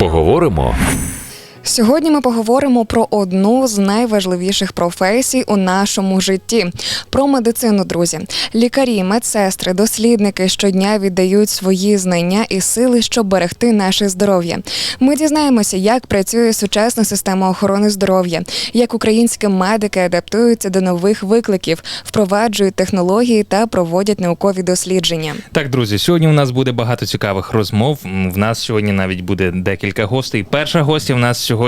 Поговоримо Сьогодні ми поговоримо про одну з найважливіших професій у нашому житті про медицину, друзі. Лікарі, медсестри, дослідники щодня віддають свої знання і сили, щоб берегти наше здоров'я. Ми дізнаємося, як працює сучасна система охорони здоров'я, як українські медики адаптуються до нових викликів, впроваджують технології та проводять наукові дослідження. Так, друзі, сьогодні у нас буде багато цікавих розмов. В нас сьогодні навіть буде декілька гостей. Перша гостя в нас сьогодні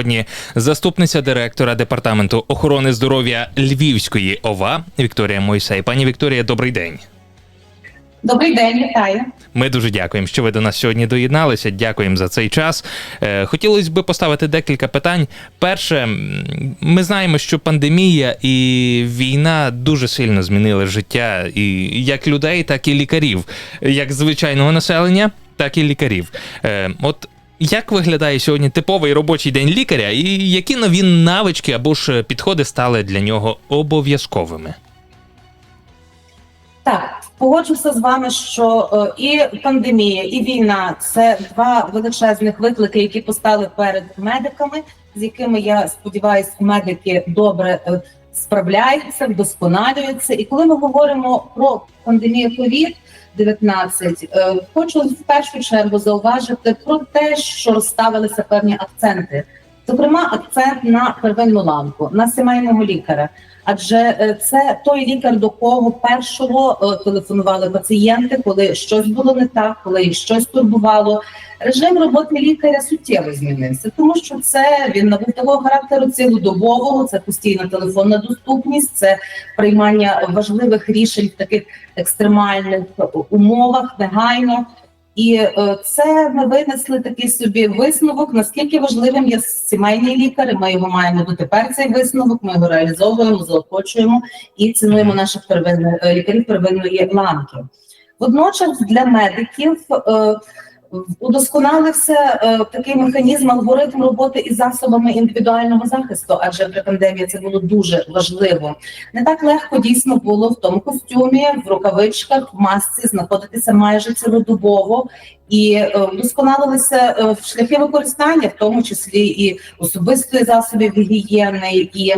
заступниця директора департаменту охорони здоров'я Львівської ОВА Вікторія Мойсей. Пані Вікторія, добрий день. Добрий день, вітаю. Ми дуже дякуємо, що ви до нас сьогодні доєдналися. Дякуємо за цей час. Е, Хотілося б поставити декілька питань. Перше, ми знаємо, що пандемія і війна дуже сильно змінили життя і як людей, так і лікарів, як звичайного населення, так і лікарів. Е, От як виглядає сьогодні типовий робочий день лікаря, і які нові навички або ж підходи стали для нього обов'язковими? Так, погоджуся з вами, що е, і пандемія, і війна це два величезних виклики, які постали перед медиками, з якими я сподіваюся, медики добре е, справляються, вдосконалюються. І коли ми говоримо про пандемію ковід. 19 Е, хочу в першу чергу зауважити про те, що розставилися певні акценти. Зокрема, акцент на первинну ланку, на сімейного лікаря. Адже е, це той лікар, до кого першого е, телефонували пацієнти, коли щось було не так, коли їх щось турбувало. Режим роботи лікаря суттєво змінився, тому що це він набув такого характеру цілодобового, це постійна телефонна доступність, це приймання важливих рішень в таких екстремальних умовах негайно. І е, це ми винесли такий собі висновок. Наскільки важливим є сімейний лікар. Ми його маємо дотепер. Цей висновок. Ми його реалізовуємо, заохочуємо і цінуємо наших первинних е, лікарів первинної ланки. Водночас для медиків. Е, Удосконалився е, такий механізм, алгоритм роботи із засобами індивідуального захисту, адже при пандемії це було дуже важливо. Не так легко дійсно було в тому костюмі, в рукавичках, в масці знаходитися майже цілодобово і е, вдосконалилися е, шляхи використання, в тому числі і особистої засобів гігієни, і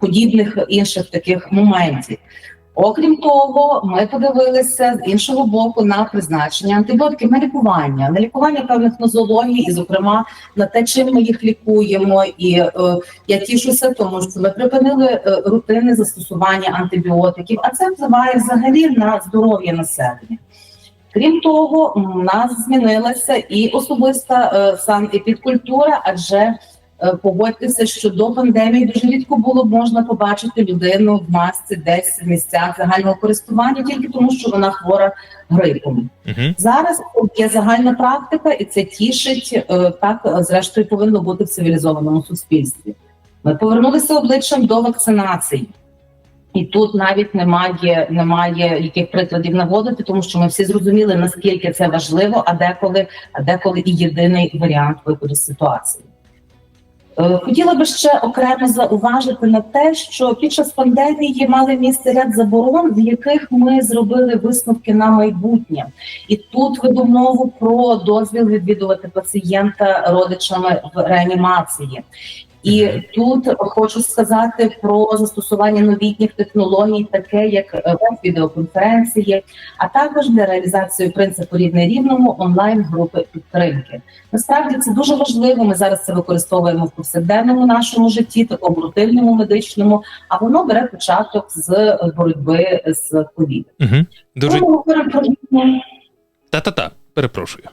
подібних інших таких моментів. Окрім того, ми подивилися з іншого боку на призначення антибіотиків, на лікування, на лікування певних нозологій, і, зокрема, на те, чим ми їх лікуємо. І е, я тішуся, тому що ми припинили е, рутинне застосування антибіотиків, а це впливає взагалі на здоров'я населення. Крім того, у нас змінилася і особиста е, санепідкультура, адже погодьтеся, що до пандемії дуже рідко було можна побачити людину в масці десь в місцях загального користування, тільки тому, що вона хвора грипом. Угу. Зараз є загальна практика, і це тішить е, так. е, Зрештою, повинно бути в цивілізованому суспільстві. Ми повернулися обличчям до вакцинації. І тут навіть немає, немає яких прикладів наводити, тому що ми всі зрозуміли, наскільки це важливо, а деколи, а деколи і єдиний варіант виходу з ситуації. Е, Хотіла би ще окремо зауважити на те, що під час пандемії мали місце ряд заборон, з яких ми зробили висновки на майбутнє, і тут веду мову про дозвіл відвідувати пацієнта родичами в реанімації. І тут хочу сказати про застосування новітніх технологій, таке як е, веб-відеоконференції, а також для реалізації принципу рівне рівному онлайн групи підтримки. Насправді це дуже важливо. Ми зараз це використовуємо в повсякденному нашому житті, такому рутинному медичному. А воно бере початок з боротьби з ковід. Угу. Дуже про війну, та-та-та, перепрошую.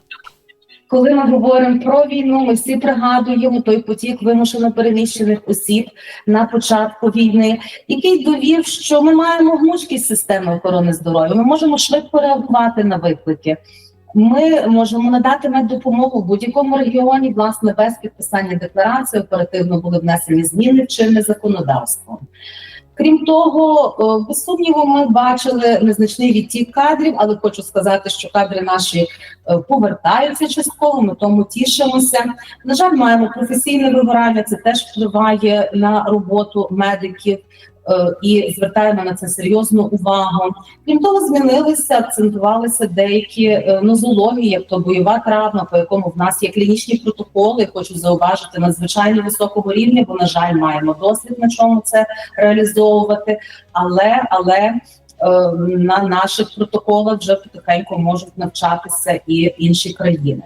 Коли ми говоримо про війну, ми всі пригадуємо той потік вимушено переміщених осіб на початку війни, який довів, що ми маємо гнучкість системи охорони здоров'я. Ми можемо швидко реагувати на виклики. Ми можемо надати меддопомогу в будь-якому регіоні, власне, без підписання декларації оперативно були внесені зміни в чинне законодавство. Крім того, е, без сумніву, ми бачили незначний відтік кадрів, але хочу сказати, що кадри наші е, повертаються частково. Ми тому тішимося. На жаль, маємо професійне вигорання. Це теж впливає на роботу медиків. Е, і звертаємо на це серйозну увагу. Крім того, змінилися, акцентувалися деякі е, нозології, як то бойова травма, по якому в нас є клінічні протоколи. Хочу зауважити надзвичайно високого рівня, бо на жаль, маємо досвід на чому це реалізовувати. Але але е, на наших протоколах вже потихеньку можуть навчатися і інші країни.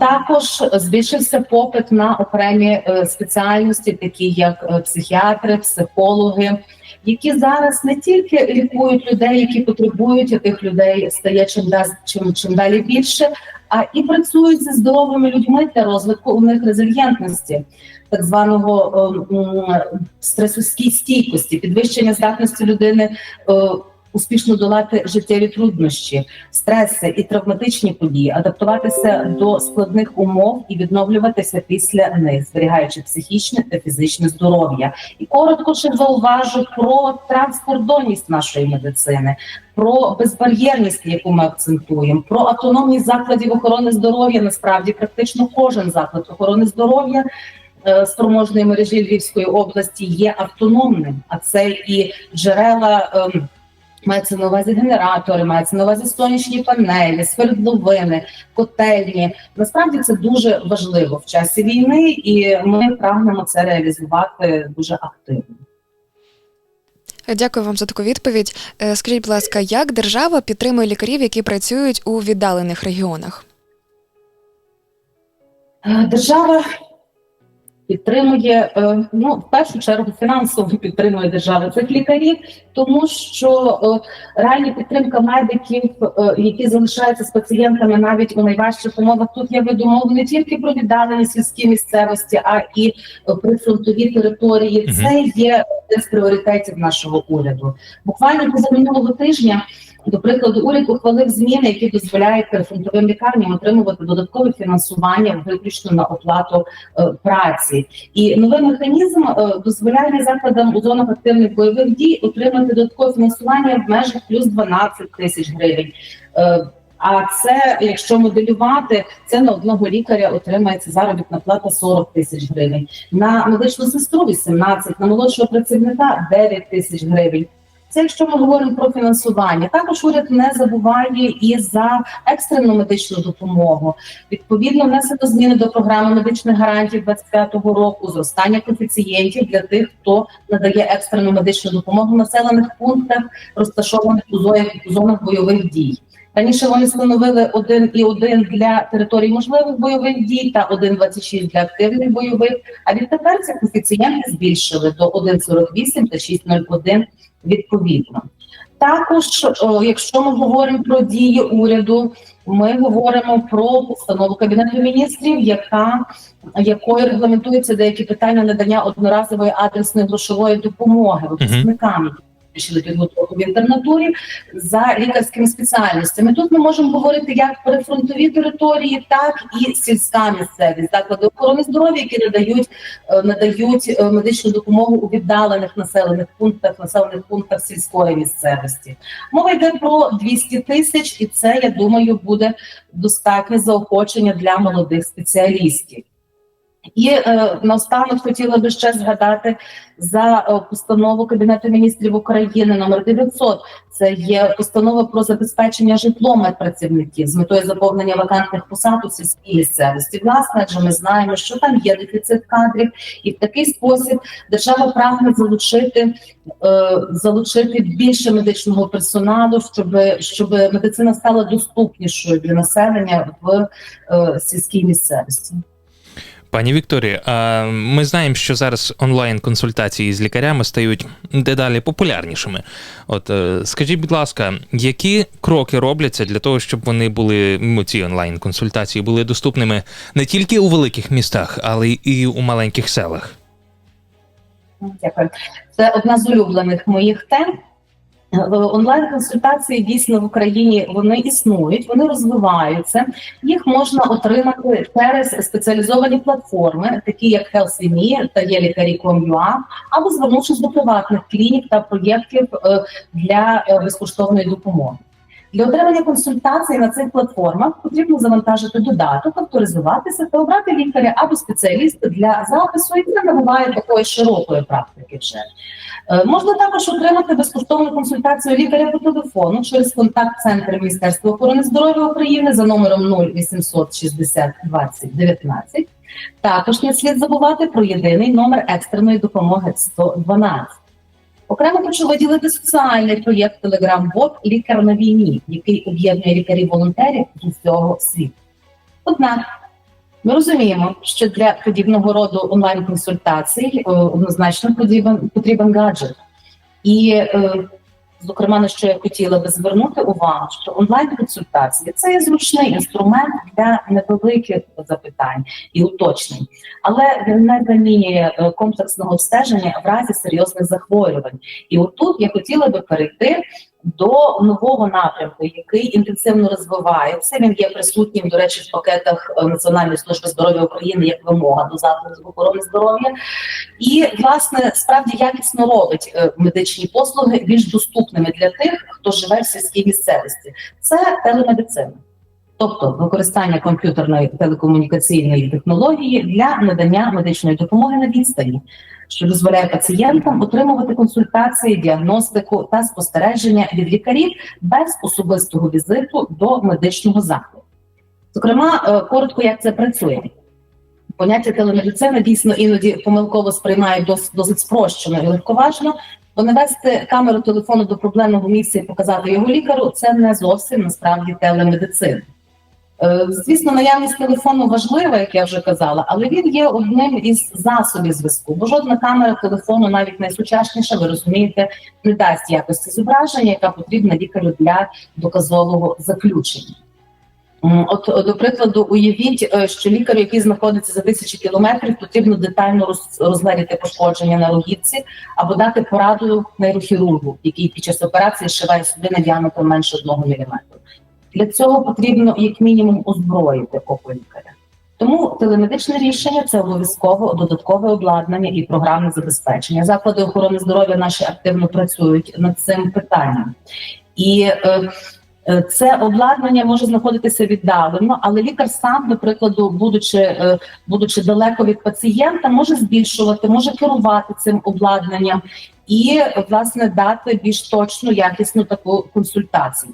Також збільшився попит на окремі е, спеціальності, такі як е, психіатри, психологи, які зараз не тільки лікують людей, які потребують, тих людей стає чим да- чим, чим далі більше, а і працюють зі здоровими людьми для розвитку у них резильєнтності, так званого е, стресовській стійкості, підвищення здатності людини. Успішно долати життєві труднощі, стреси і травматичні події, адаптуватися до складних умов і відновлюватися після них, зберігаючи психічне та фізичне здоров'я. І коротко ще зауважу про транскордонність нашої медицини, про безбар'єрність, яку ми акцентуємо, про автономність закладів охорони здоров'я. Насправді, практично кожен заклад охорони здоров'я. е, Спроможної мережі Львівської області є автономним, а це і джерела ем, Мається на увазі генератори, мається на увазі сонячні панелі, свердловини, котельні. Насправді це дуже важливо в часі війни, і ми прагнемо це реалізувати дуже активно. Дякую вам за таку відповідь. Е, Скажіть, будь ласка, як держава підтримує лікарів, які працюють у віддалених регіонах? Е, Держава підтримує е, ну в першу чергу фінансово підтримує держава цих лікарів, тому що е, реальна підтримка медиків, е, які залишаються з пацієнтами навіть у найважчих умовах. Тут я веду мову не тільки про віддалені сільські місцевості, а і прифронтові території. Це є один з пріоритетів нашого уряду. Буквально позаминулого тижня. До прикладу, уряд ухвалив зміни, які дозволяють прифронтовим лікарням отримувати додаткове фінансування виключно на оплату е, праці. І новий механізм е, дозволяє закладам у зонах активних бойових дій отримати додаткове фінансування в межах плюс 12 тисяч гривень. Е, а це, якщо моделювати, це на одного лікаря отримається заробітна плата 40 тисяч гривень, на медичну сестру 18, на молодшого працівника 9 тисяч гривень. Це якщо ми говоримо про фінансування. Також уряд не забуває і за екстрену медичну допомогу. Відповідно, внесено зміни до програми медичних гарантій 25-го року, зростання коефіцієнтів для тих, хто надає екстрену медичну допомогу населених пунктах, розташованих у зонах бойових дій. Раніше вони встановили 1,1 для територій можливих бойових дій та 1,26 для активних бойових. А відтепер ці коефіцієнти збільшили до 1,48 та 6,01 відповідно. Також, якщо ми говоримо про дії уряду, ми говоримо про постанову кабінету міністрів, яка якою регламентуються деякі питання надання одноразової адресної грошової допомоги випускникам, які підготовку в інтернатурі за лікарськими спеціальностями. Тут ми можемо говорити як про фронтові території, так і сільська місцевість, заклади охорони здоров'я, які надають е, надають е, медичну допомогу у віддалених населених пунктах, населених пунктах сільської місцевості. Мова йде про 200 тисяч, і це я думаю буде достатнє заохочення для молодих спеціалістів. І е, наостанок хотіла би ще згадати за е, постанову Кабінету міністрів України номер 900. Це є постанова про забезпечення житлом медпрацівників з метою заповнення вакантних посад у сільській місцевості. Власне, адже ми знаємо, що там є дефіцит кадрів, і в такий спосіб держава прагне залучити е, залучити більше медичного персоналу, щоб щоб медицина стала доступнішою для населення в е, сільській місцевості. Пані Вікторія, ми знаємо, що зараз онлайн-консультації з лікарями стають дедалі популярнішими. От е, скажіть, будь ласка, які кроки робляться для того, щоб вони були ці онлайн-консультації були доступними не тільки у великих містах, але і у маленьких селах? Дякую. Це одна з улюблених моїх тем. Онлайн-консультації дійсно в Україні вони існують, вони розвиваються. Їх можна отримати через спеціалізовані платформи, такі як HealthyMe та є лікарі.com.ua, або звернувшись до приватних клінік та проєктів е, для е, безкоштовної допомоги. Для отримання консультацій на цих платформах потрібно завантажити додаток, авторизуватися та обрати лікаря або спеціаліста для запису, і це набуває такої широкої практики вже. Е, Можна також отримати безкоштовну консультацію лікаря по телефону через контакт-центр Міністерства охорони здоров'я України за номером 0800 60 20 19. Також не слід забувати про єдиний номер екстреної допомоги 112. Окремо хочу виділити соціальний проєкт Telegram-бот Лікар на війні, який об'єднує лікарів-волонтерів з усього світу. Однак ми розуміємо, що для подібного роду онлайн-консультацій е, однозначно потрібен, потрібен гаджет. І, е, зокрема, на що я хотіла би звернути увагу, що онлайн-консультації це є зручний інструмент для невеликих запитань і уточнень, але він не замінює е, комплексного обстеження в разі серйозних захворювань. І отут я хотіла би перейти до нового напрямку, який інтенсивно розвивається. Він є присутнім, до речі, в пакетах е, Національної служби здоров'я України як вимога до закладів охорони здоров'я, і власне справді якісно робить е, медичні послуги більш доступними для тих, хто живе в сільській місцевості. Це телемедицина. Тобто використання комп'ютерної телекомунікаційної технології для надання медичної допомоги на відстані, що дозволяє пацієнтам отримувати консультації, діагностику та спостереження від лікарів без особистого візиту до медичного закладу. Зокрема, е, коротко, як це працює. Поняття телемедицина дійсно іноді помилково сприймають дос- досить спрощено і легковажно, бо навести камеру телефону до проблемного місця і показати його лікару це не зовсім насправді телемедицина. Е, Звісно, наявність телефону важлива, як я вже казала, але він є одним із засобів зв'язку. Бо жодна камера телефону, навіть найсучасніша, ви розумієте, не дасть якості зображення, яка потрібна лікарю для доказового заключення. От, до прикладу, уявіть, е, що лікарю, який знаходиться за тисячі кілометрів, потрібно детально роз, розгледіти пошкодження на рогівці або дати пораду нейрохірургу, який під час операції зшиває судини діаметром менше 1 мм. Для цього потрібно як мінімум озброїти око. Тому телемедичне рішення це обов'язково додаткове обладнання і програмне забезпечення. Заклади охорони здоров'я наші активно працюють над цим питанням. І е, е, це обладнання може знаходитися віддалено, але лікар сам, до прикладу, будучи, е, будучи далеко від пацієнта, може збільшувати, може керувати цим обладнанням і власне дати більш точну, якісну таку консультацію.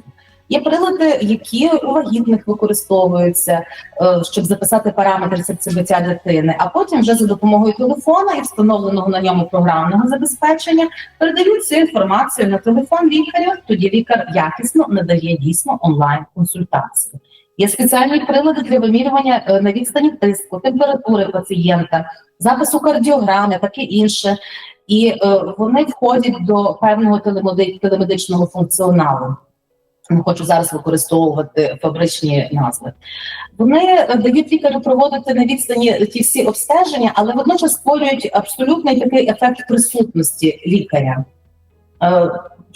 Є прилади, які у вагітних використовуються, е, щоб записати параметри серцебиття дитини, а потім вже за допомогою телефона і встановленого на ньому програмного забезпечення передають цю інформацію на телефон лікаря. Тоді лікар якісно надає дійсно онлайн консультацію. Є спеціальні прилади для вимірювання е, на відстані тиску, температури пацієнта, запису кардіограми, таке інше. І е, вони входять до певного телемеди- телемедичного функціоналу не хочу зараз використовувати фабричні назви. Вони е, дають лікарю проводити на відстані ті всі обстеження, але водночас створюють абсолютний такий ефект присутності лікаря.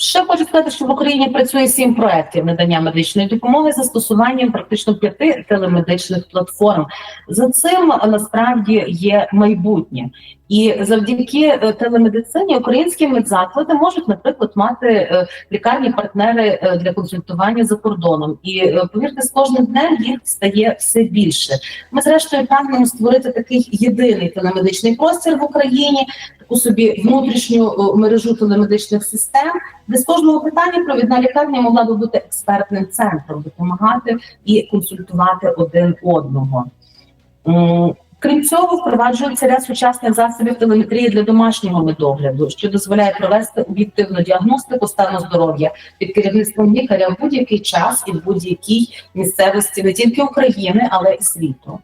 Ще хочу сказати, що в Україні працює сім проєктів надання медичної допомоги застосуванням практично п'яти телемедичних платформ. За цим насправді є майбутнє, і завдяки е, телемедицині українські медзаклади можуть, наприклад, мати е, лікарні партнери е, для консультування за кордоном. І повірте, з кожним днем їх стає все більше. Ми, зрештою, прагнемо створити такий єдиний телемедичний простір в Україні, таку собі внутрішню мережу телемедичних систем, де з кожного питання провідна лікарня могла би бути експертним центром, допомагати і консультувати один одного. Крім цього, впроваджується ряд сучасних засобів телеметрії для домашнього медогляду, що дозволяє провести об'єктивну діагностику стану здоров'я під керівництвом лікаря в будь-який час і в будь-якій місцевості не тільки України, але й світу.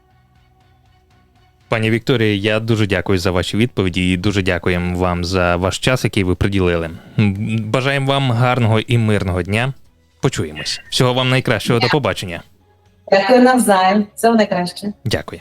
Пані Вікторія, я дуже дякую за ваші відповіді і дуже дякуємо вам за ваш час, який ви приділили. Бажаємо вам гарного і мирного дня. Почуємось. Всього вам найкращого. До побачення. Дякую навзаєм. Всього найкраще. Дякую.